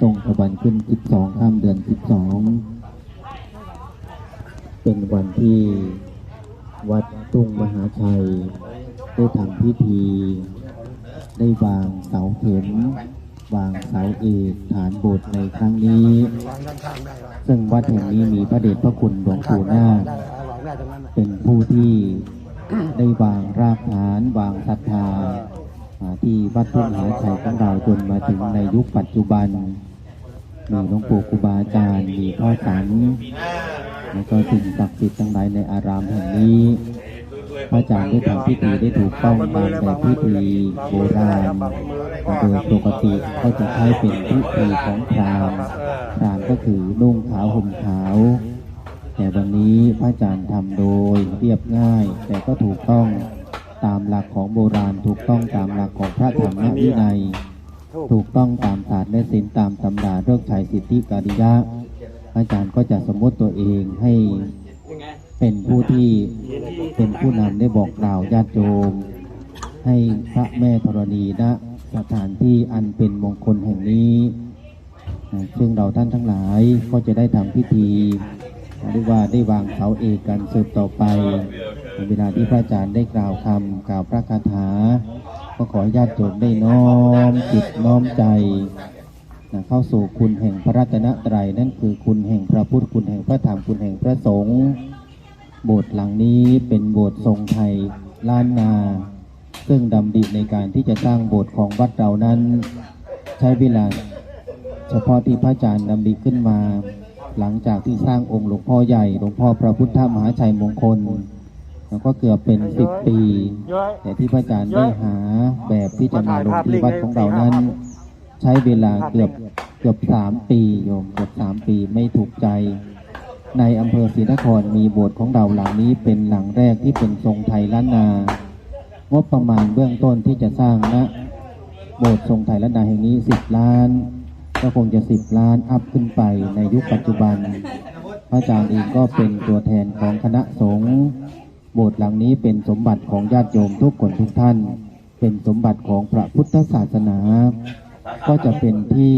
ตรงกับวันขึ้น 12 ข้ามเดือน 12 เป็นวันที่วัดตุ้งมหาชัย ได้ทำพิธี ได้วางเสาเข็ม วางเสาเอกฐานโบสถ์ในครั้งนี้ ซึ่งวัดแห่งนี้มีพระเดชพระคุณหลวงปู่นาคได้วาเป็นผู้ที่ได้วางรากฐานวางศรัทธาอ่า ที่วัดทุ่งมหาชัยของเราจนมาถึงในยุคปัจจุบัน มีหลวงปู่ครูบาอาจารย์มีพ่อสันแล้วก็สิ่งศักดิ์สิทธิ์ทั้งหลายในอารามแห่งนี้พระอาจารย์ได้ทำพิธีได้ถูกต้องตามแบบพิธีโบราณโดยปกติก็จะใช้เป็นพิธีของพราหมณ์พราหมณ์ก็คือนุ่งขาวห่มขาว แต่วันนี้พระอาจารย์ทำโดยเรียบง่าย แต่ก็ถูกต้อง ตามหลักของโบราณ ถูกต้องตามหลักของพระธรรมวินัย ถูกต้องตามศาสตร์และศิลตามตำราเรื่องชัยสิทธิการิยะ อาจารย์ก็จะสมมติตัวเองให้เป็นผู้ที่เป็นผู้นำได้บอกกล่าวญาติโยมให้พระแม่ธรณีณสถานที่อันเป็นมงคลแห่งนี้ ซึ่งเราท่านทั้งหลายก็จะได้ทำพิธีเรียกว่าได้วางเสาเอกกันสืบต่อไป เวลาที่พระอาจารย์ได้กล่าวคำกล่าวพระคาถา ก็ขอญาติโยมได้น้อมจิตน้อมใจนะเข้าสู่คุณแห่งพระรัตนตรัยนั่นคือคุณแห่งพระพุทธคุณแห่งพระธรรมคุณแห่งพระสงฆ์โบสถ์หลังนี้เป็นโบสถ์ทรงไทยล้านนา ซึ่งดำดิในการที่จะสร้างโบสถ์ของวัดเรานั้น ใช้เวลา เฉพาะที่พระอาจารย์ดำริขึ้นมา หลังจากที่สร้างองค์หลวงพ่อใหญ่หลวงพ่อพระพุทธมหาชัยมงคล แล้วก็เกือบเป็นสิบปีย้อยแต่ที่พระอาจารย์ได้หาแบบที่จะมาลงที่วัดของเรานั้น ใช้เวลาเกือบเกือบสามปีโยมเกือบสามปีไม่ถูกใจ ในอำเภอศรีนครมีโบสถ์ของเราหลังนี้เป็นหลังแรกที่เป็นทรงไทยล้านนา งบประมาณเบื้องต้นที่จะสร้างนะโบสถ์ทรงไทยล้านนาแห่งนี้สิบล้าน ก็คงจะสิบล้านอัพขึ้นไปในยุคปัจจุบัน พระอาจารย์เองก็เป็นตัวแทนของคณะสงฆ์ โบสถ์หลังนี้เป็นสมบัติของญาติโยมทุกคนทุกท่าน เป็นสมบัติของพระพุทธศาสนา ก็จะเป็นที่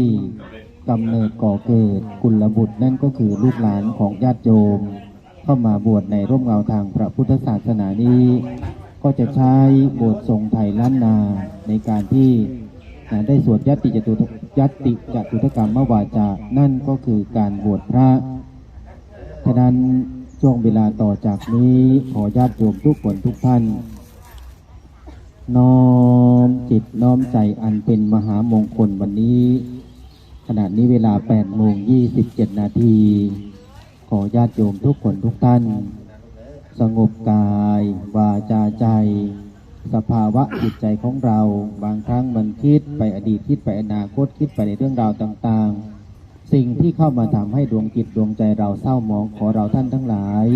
กำเนิดก่อเกิดกุลบุตรนั่นก็คือลูกหลานของญาติโยม เข้ามาบวชในร่มเงาทางพระพุทธศาสนานี้ ก็จะใช้โบสถ์ทรงไทยล้านนาในการที่ได้สวดยติจตุยัตติจตุถกรรมวาจา นั่นก็คือการบวชพระ ฉะนั้น ช่วงเวลาต่อจากนี้ขอญาติโยมทุกคนทุกท่าน น้อมจิตน้อมใจอันเป็นมหามงคลวันนี้ ขณะนี้เวลา8โมง27 นาที ขอญาติโยมทุกคนทุกท่าน สงบกาย วาจาใจ สภาวะจิตใจของเรา บางครั้งมันคิดไปอดีตคิดไปอนาคตคิดไปในเรื่องราวต่างๆ สิ่งที่เข้ามาทำให้ดวงจิตดวงใจเราเศร้าหมองขอเราท่านทั้งหลาย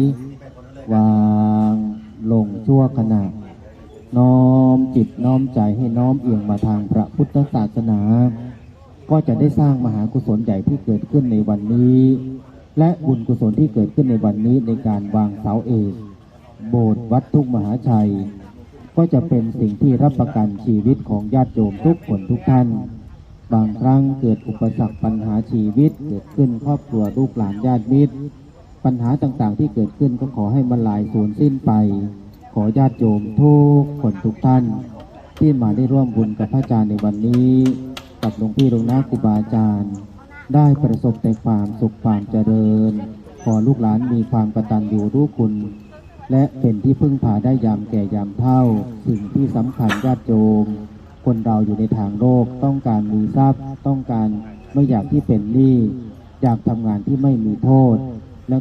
วางลงชั่วขณะ น้อมจิตน้อมใจให้น้อมเอียงมาทางพระพุทธศาสนา ก็จะได้สร้างมหากุศลใหญ่ที่เกิดขึ้นในวันนี้ และบุญกุศลที่เกิดขึ้นในวันนี้ในการวางเสาเอกโบสถ์วัดทุ่งมหาชัย ก็จะเป็นสิ่งที่รับประกันชีวิตของญาติโยมทุกคนทุกท่าน บางครั้งเกิดอุปสรรคปัญหาชีวิต เกิดขึ้นครอบครัวลูกหลานญาติมิตร ปัญหาต่างๆที่เกิดขึ้นก็ขอให้มันลายสูญสิ้นไป ขอญาติโยมทุกคนทุกท่าน ที่มาได้ร่วมบุญกับพระอาจารย์ในวันนี้ กับหลวงพี่หลวงนาครูบาอาจารย์ ได้ประสบแต่ความสุขความเจริญ ขอลูกหลานมีความกตัญญูรู้คุณ และเป็นที่พึ่งพาได้ยามแก่ยามเฒ่า สิ่งที่สำคัญญาติโยม คนเราอยู่ในทางโลกต้องการมีทรัพย์ ต้องการไม่อยากที่เป็นหนี้อยากทำงานที่ไม่มีโทษและ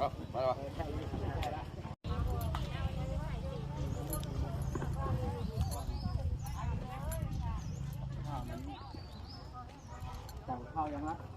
ครับมาแล้วข้าวยังละ